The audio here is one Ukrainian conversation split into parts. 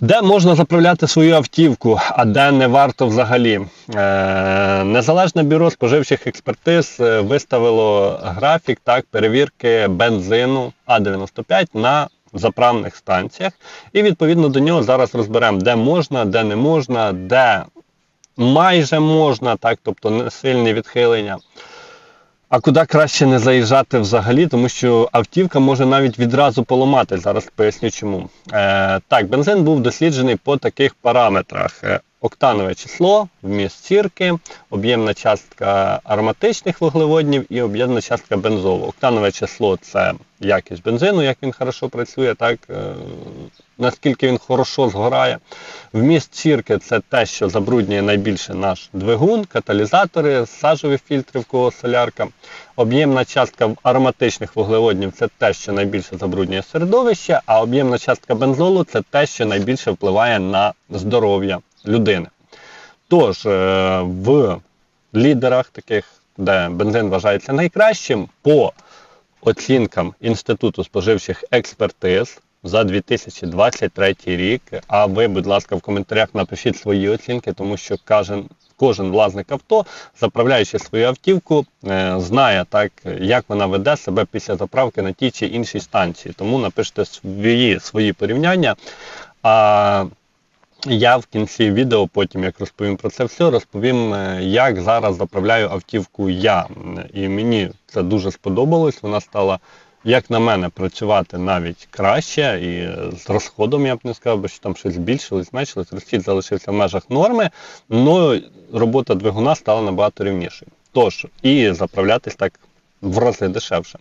Де можна заправляти свою автівку, а де не варто взагалі? Е, Незалежне бюро споживчих експертиз е, виставило графік так, перевірки бензину А95 на заправних станціях. І відповідно до нього зараз розберемо, де можна, де не можна, де майже можна, так, тобто не сильні відхилення. А куди краще не заїжджати взагалі, тому що автівка може навіть відразу поламати. Зараз поясню чому. Е, так, бензин був досліджений по таких параметрах: Е, октанове число, вміст сірки, об'ємна частка ароматичних вуглеводнів і об'ємна частка бензолу. Октанове число це якість бензину, як він хорошо працює, так, е, наскільки він хорошо згорає. Вміст сірки це те, що забруднює найбільше наш двигун, каталізатори, сажові фільтри в кого солярка. Об'ємна частка ароматичних вуглеводнів це те, що найбільше забруднює середовище, а об'ємна частка бензолу це те, що найбільше впливає на здоров'я людини. Тож, е, в лідерах, таких, де бензин вважається найкращим, по оцінкам Інституту споживчих експертиз за 2023 рік. А ви, будь ласка, в коментарях напишіть свої оцінки, тому що кожен, кожен власник авто, заправляючи свою автівку, е, знає так, як вона веде себе після заправки на тій чи іншій станції. Тому напишіть свої, свої порівняння. А я в кінці відео, потім як розповім про це все, розповім, е, як зараз заправляю автівку я. І мені це дуже сподобалось. Вона стала, як на мене, працювати навіть краще і з розходом я б не сказав, що там щось збільшилось, зменшилось, розхід залишився в межах норми, але робота двигуна стала набагато рівнішою. Тож, і заправлятись так в рази дешевше.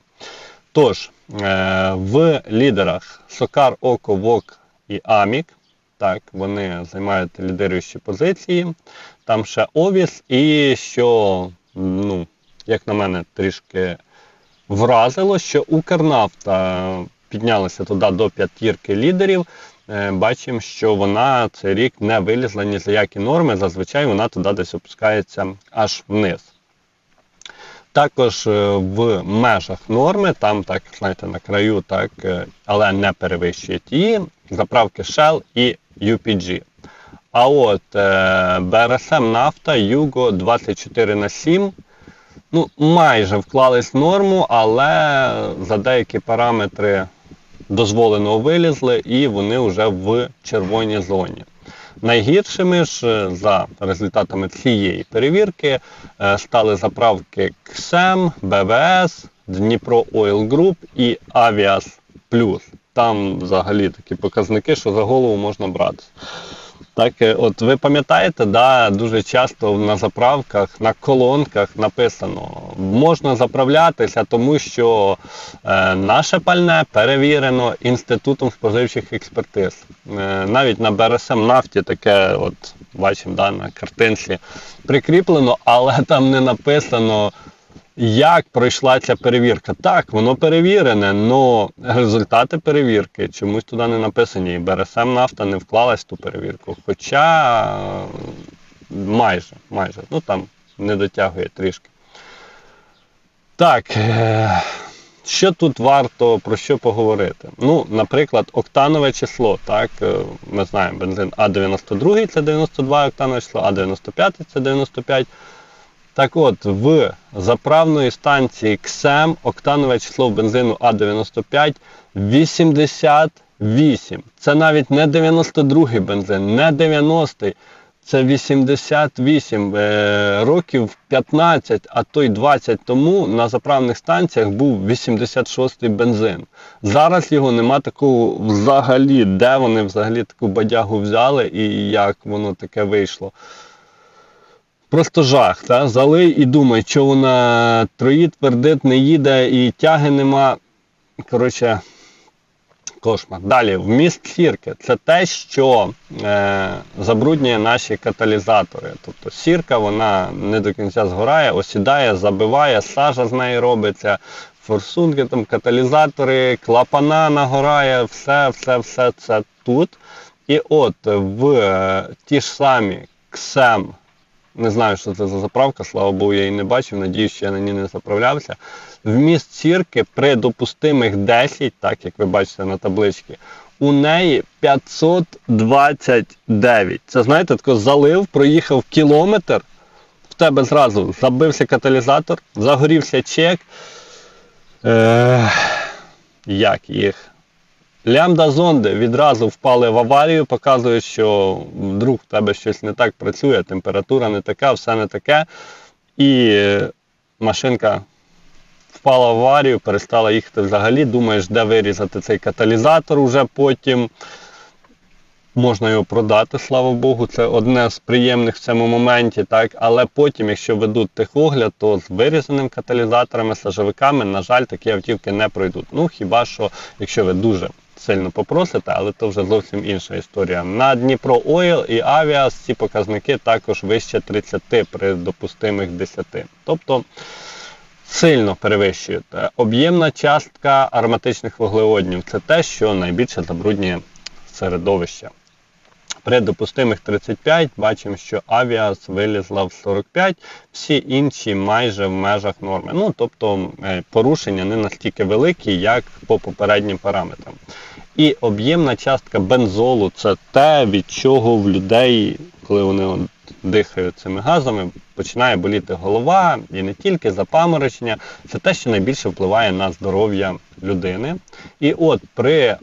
Тож, е, в лідерах Сокар, Око, Вок і Амік. Так, вони займають лідируючі позиції. Там ще Овіс, і що, ну, як на мене, трішки вразило, що Укрнафта піднялася туди до п'ятірки лідерів. Е, Бачимо, що вона цей рік не вилізла ні за які норми. Зазвичай вона туди десь опускається аж вниз. Також е, в межах норми, там так, знаєте, на краю, так, е, але не перевищує ті заправки Shell і UPG. А от е, BRSM нафта Юго 24 на 7 ну, майже вклались в норму, але за деякі параметри дозволеного вилізли і вони вже в червоній зоні. Найгіршими ж е, за результатами цієї перевірки е, стали заправки КСЕМ, БВС, Дніпро Oil Group і Avias Plus. Там взагалі такі показники, що за голову можна брати. Так, е, от ви пам'ятаєте, да, дуже часто на заправках, на колонках написано, можна заправлятися, тому що е, наше пальне перевірено Інститутом споживчих експертиз. Е, навіть на БРСМ нафті таке, от бачимо да, на картинці, прикріплено, але там не написано. Як пройшла ця перевірка? Так, воно перевірене, але результати перевірки чомусь туди не написані. І БРСМ нафта не вклалась в ту перевірку. Хоча майже, майже, ну там не дотягує трішки. Так, е, що тут варто про що поговорити? Ну, наприклад, октанове число. Так, е, ми знаємо, бензин А92 це 92 октанове число, А95 це 95. Так от, в заправної станції КСЕМ октанове число бензину А95 88. Це навіть не 92-й бензин, не 90-й. Це 88 е, років 15, а то й 20 тому на заправних станціях був 86-й бензин. Зараз його нема такого взагалі, де вони взагалі таку бадягу взяли і як воно таке вийшло. Просто жах, та? залий і думай, що вона троїть, твердить, не їде і тяги нема. Коротше, кошмар. Далі, вміст сірки це те, що е, забруднює наші каталізатори. Тобто сірка вона не до кінця згорає, осідає, забиває, сажа з неї робиться, форсунки, там, каталізатори, клапана нагорає, все, все, все це тут. І от в е, ті ж самі КСЕМ. Не знаю, що це за заправка, слава Богу, я її не бачив, надіюсь, що я на ній не заправлявся. Вміст сірки при допустимих 10, так як ви бачите на табличці, у неї 529. Це знаєте, тако залив, проїхав кілометр, в тебе зразу забився каталізатор, загорівся чек. Е, як їх? Лямбда зонди відразу впали в аварію, показують, що вдруг в тебе щось не так працює, температура не така, все не таке. І е, машинка впала в аварію, перестала їхати взагалі. Думаєш, де вирізати цей каталізатор уже потім. Можна його продати, слава Богу, це одне з приємних в цьому моменті, так? але потім, якщо ведуть техогляд, то з вирізаним каталізаторами, сажовиками, на жаль, такі автівки не пройдуть. Ну хіба що, якщо ви дуже сильно попросите, але то вже зовсім інша історія. На Дніпро Ойл і Авіас ці показники також вище 30 при допустимих 10. Тобто сильно перевищують. Об'ємна частка ароматичних вуглеводнів це те, що найбільше забруднює середовище. При допустимих 35 бачимо, що авіас вилізла в 45, всі інші майже в межах норми. Ну, тобто е, порушення не настільки великі, як по попереднім параметрам. І об'ємна частка бензолу це те, від чого в людей, коли вони дихають цими газами, починає боліти голова і не тільки запаморочення. Це те, що найбільше впливає на здоров'я людини. І от при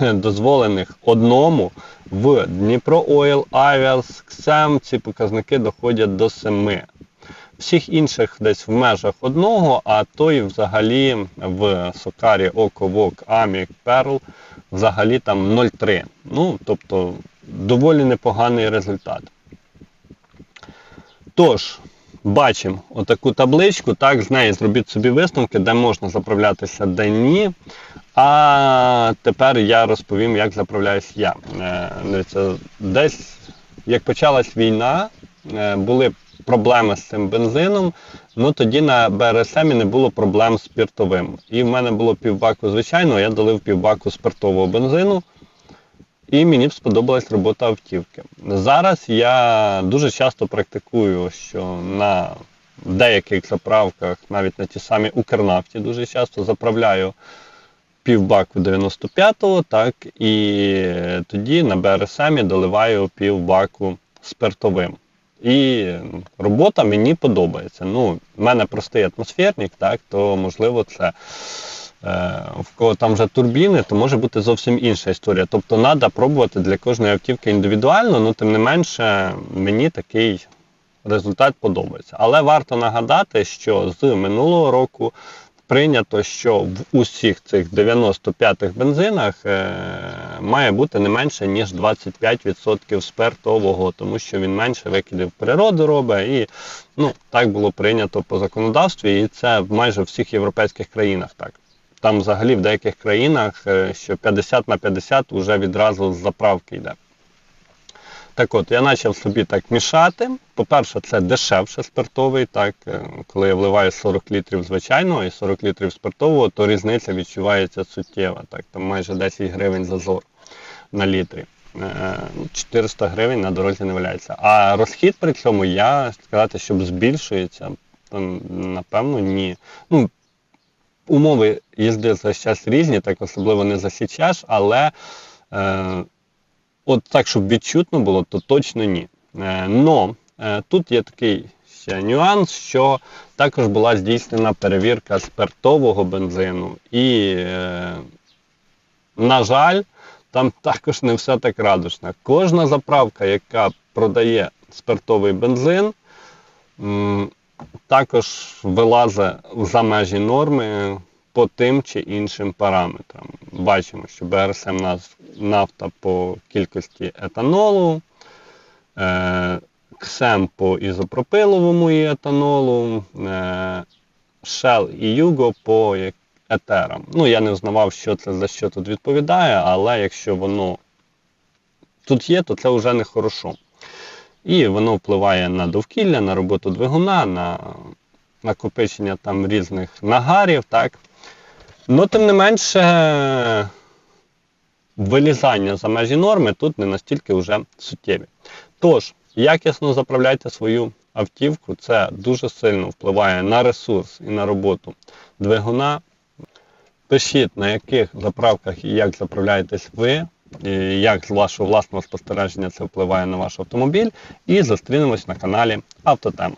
дозволених одному в Дніпро Ойл, Авіас, Ксем ці показники доходять до 7. Всіх інших десь в межах одного, а той взагалі в Сокарі, Око, Вок, Амік, Перл взагалі там 0,3. Ну, тобто доволі непоганий результат. Тож, бачимо отаку табличку, так, з неї зробіть собі висновки, де можна заправлятися, де ні. А тепер я розповім, як заправляюсь я. Е, Десь, як почалась війна, е, були проблеми з цим бензином, ну тоді на БРСМ не було проблем з спиртовим. І в мене було півбаку звичайного, я долив півбаку спиртового бензину. І мені б сподобалась робота автівки. Зараз я дуже часто практикую, що на деяких заправках, навіть на ті самі Укрнафті, дуже часто заправляю півбаку 95-го, так, і тоді на БРСМ доливаю півбаку спиртовим. І робота мені подобається. Ну, в мене простий атмосферник, так, то можливо це в кого там вже турбіни, то може бути зовсім інша історія. Тобто треба пробувати для кожної автівки індивідуально, але тим не менше мені такий результат подобається. Але варто нагадати, що з минулого року прийнято, що в усіх цих 95-х бензинах е, має бути не менше, ніж 25% спиртового, тому що він менше викидів в природу робить. І ну, так було прийнято по законодавстві, і це в майже всіх європейських країнах так. Там взагалі в деяких країнах, е, що 50 на 50 вже відразу з заправки йде. Так от, я почав собі так мішати. По-перше, це дешевше спиртовий. так, е, Коли я вливаю 40 літрів звичайного і 40 літрів спиртового, то різниця відчувається суттєва. так, Там майже 10 гривень зазор на літрі. 400 е, гривень на дорозі не валяється. А розхід при цьому я сказати, щоб збільшується, напевно ні. Ну, Умови їзди за час різні, так особливо не за але. Е, От так, щоб відчутно було, то точно ні. Е, но е, тут є такий ще нюанс, що також була здійснена перевірка спиртового бензину. І, е, на жаль, там також не все так радужно. Кожна заправка, яка продає спиртовий бензин, також вилазить за межі норми по тим чи іншим параметрам. Бачимо, що БРСМ нас нафта по кількості етанолу, е, КСЕМ по ізопропиловому і етанолу, е, Shell і Yugo по етерам. Ну, я не взнавав, що це за що тут відповідає, але якщо воно тут є, то це вже не хорошо. І воно впливає на довкілля, на роботу двигуна, на накопичення там різних нагарів. так. Ну, тим не менше, вилізання за межі норми тут не настільки вже суттєві. Тож, якісно заправляйте свою автівку, це дуже сильно впливає на ресурс і на роботу двигуна. Пишіть, на яких заправках і як заправляєтесь ви. Як з вашого власного спостереження це впливає на ваш автомобіль. І зустрінемось на каналі Автотема.